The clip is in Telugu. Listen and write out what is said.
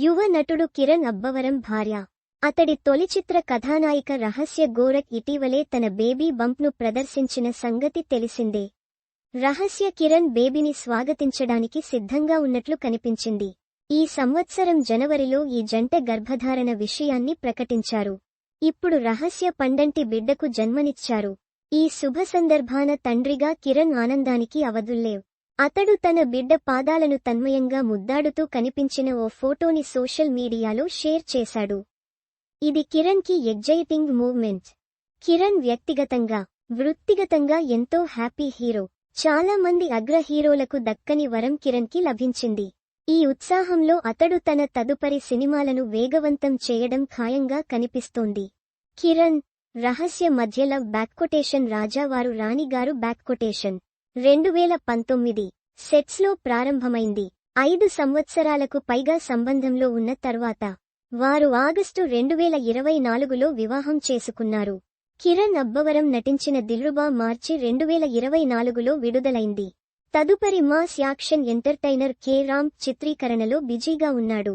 యువ నటుడు కిరణ్ అబ్బవరం భార్య. అతడి తొలి చిత్ర కథానాయిక రహస్య గోరఖ్ ఇటీవలే తన బేబీ బంప్ను ప్రదర్శించిన సంగతి తెలిసిందే. రహస్య కిరణ్ బేబీని స్వాగతించడానికి సిద్ధంగా ఉన్నట్లు కనిపించింది. ఈ సంవత్సరం జనవరిలో ఈ జంట గర్భధారణ విషయాన్ని ప్రకటించారు. ఇప్పుడు రహస్య పండంటి బిడ్డకు జన్మనిచ్చారు. ఈ శుభ సందర్భాన తండ్రిగా కిరణ్ ఆనందానికి అవధుల్లేవ్. అతడు తన బిడ్డ పాదాలను తన్మయంగా ముద్దాడుతూ కనిపించిన ఓ ఫోటోని సోషల్ మీడియాలో షేర్ చేశాడు. ఇది కిరణ్కి ఎగ్జైటింగ్ మూవ్మెంట్. కిరణ్ వ్యక్తిగతంగా వృత్తిగతంగా ఎంతో హ్యాపీ హీరో. చాలా మంది అగ్ర హీరోలకు దక్కని వరం కిరణ్కి లభించింది. ఈ ఉత్సాహంలో అతడు తన తదుపరి సినిమాలను వేగవంతం చేయడం ఖాయంగా కనిపిస్తోంది. కిరణ్ రహస్య మధ్యల బ్యాక్కొటేషన్ రాజావారు రాణిగారు బ్యాక్కొటేషన్ రెండు వేల పంతొమ్మిది సెట్స్లో ప్రారంభమైంది. ఐదు సంవత్సరాలకు పైగా సంబంధంలో ఉన్న తర్వాత వారు ఆగస్టు రెండు వేల ఇరవై నాలుగులో వివాహం చేసుకున్నారు. కిరణ్ అబ్బవరం నటించిన దిల్రుబా మార్చి రెండు వేల ఇరవై నాలుగులో విడుదలైంది. తదుపరి mass action entertainer K Ram చిత్రీకరణలో బిజీగా ఉన్నాడు.